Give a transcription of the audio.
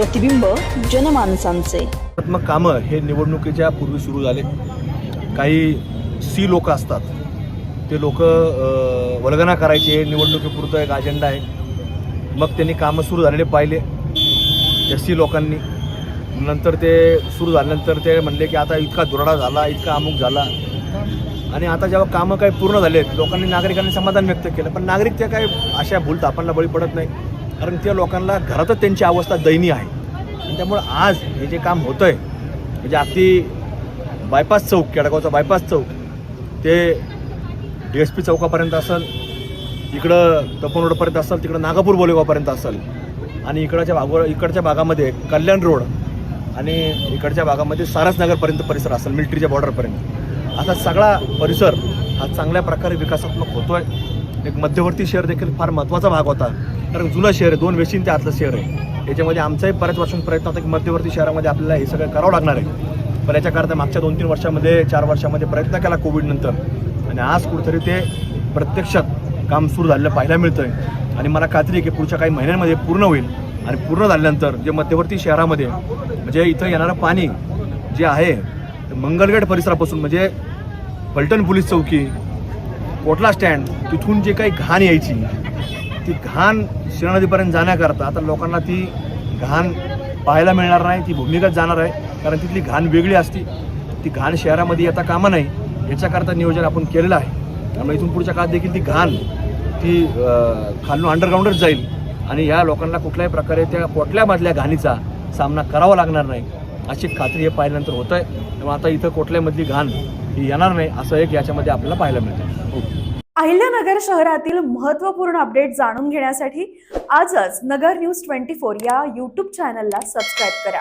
प्रतिबिंब जनमानसांचे. कामं हे निवडणुकीच्या पूर्वी सुरू झाले. काही सी लोक असतात. ते लोक वर्गना करायचे. निवडणुकीपुरतं एक अजेंडा आहे. मग त्यांनी कामं सुरू झालेले पाहिले. त्या सी लोकांनी. नंतर ते सुरू झाल्यानंतर ते म्हणले की आता इतका दुराडा झाला इतका अमुक झाला. आणि आता जेव्हा कामं काही पूर्ण झालेत लोकांनी नागरिकांनी समाधान व्यक्त केलं. पण नागरिक त्या काही अशा भूलतापांना बळी पडत नाही. कारण त्या लोकांना घरातच त्यांची अवस्था दयनीय आहे. आणि त्यामुळं आज हे जे काम होतं आहे म्हणजे अगदी बायपास चौक केडगावचा बायपास चौक ते डी एस पी चौकापर्यंत असेल इकडं तपन रोडपर्यंत असेल तिकडं नागापूर बोलेगावपर्यंत असेल आणि इकडच्या भागो इकडच्या भागामध्ये कल्याण रोड आणि इकडच्या भागामध्ये सारसनगरपर्यंत परिसर असेल मिलिटरीच्या बॉर्डरपर्यंत असा सगळा परिसर हा चांगल्या प्रकारे विकासात्मक होतो आहे एक मध्यवर्ती शहर देखील फार महत्त्वाचा भाग होता. कारण जुनं शहर आहे दोन वेशींच्या ते आतलं शहर आहे. याच्यामध्ये आमचाही बऱ्याच वर्षांचा प्रयत्न होता की मध्यवर्ती शहरामध्ये आपल्याला हे सगळं करावं लागणार आहे. पण याच्याकरता मागच्या दोन तीन वर्षामध्ये चार वर्षामध्ये प्रयत्न केला कोविडनंतर आणि आज कुठेतरी ते प्रत्यक्षात काम सुरू झालेलं पाहायला मिळतं आहे आणि मला खात्री आहे की पुढच्या काही महिन्यांमध्ये पूर्ण होईल. आणि पूर्ण झाल्यानंतर जे मध्यवर्ती शहरामध्ये म्हणजे इथं येणारं पाणी जे आहे मंगलगड परिसरापासून म्हणजे पलटण पोलीस चौकी कोटला स्टँड? तिथून जे काही घाण यायची ती घाण शिरा नदीपर्यंत जाण्याकरता आता लोकांना ती घाण पाहायला मिळणार नाही ती भूमिगत जाणार आहे. कारण तिथली घाण वेगळी असती. ती घाण शहरामध्ये येता कामा नाही. याच्याकरता नियोजन आपण केलेलं आहे. त्यामुळे इथून पुढच्या काळात देखील ती घाण ती खालून अंडरग्राऊंडच जाईल. आणि या लोकांना कुठल्याही प्रकारे त्या पोटल्यामधल्या घाणीचा सामना करावा लागणार नाही. अशी खात्री हे पाहिल्यानंतर होत आहे. तेव्हा आता इथं कोटल्यामधली घाण ही येणार नाही असं एक याच्यामध्ये आपल्याला पाहायला मिळतं अहिल्यानगर शहरातील महत्त्वपूर्ण अपडेट जाणून घेण्यासाठी आजच नगर न्यूज ट्वेंटी फोर या यूट्यूब चॅनलला सबस्क्राईब करा.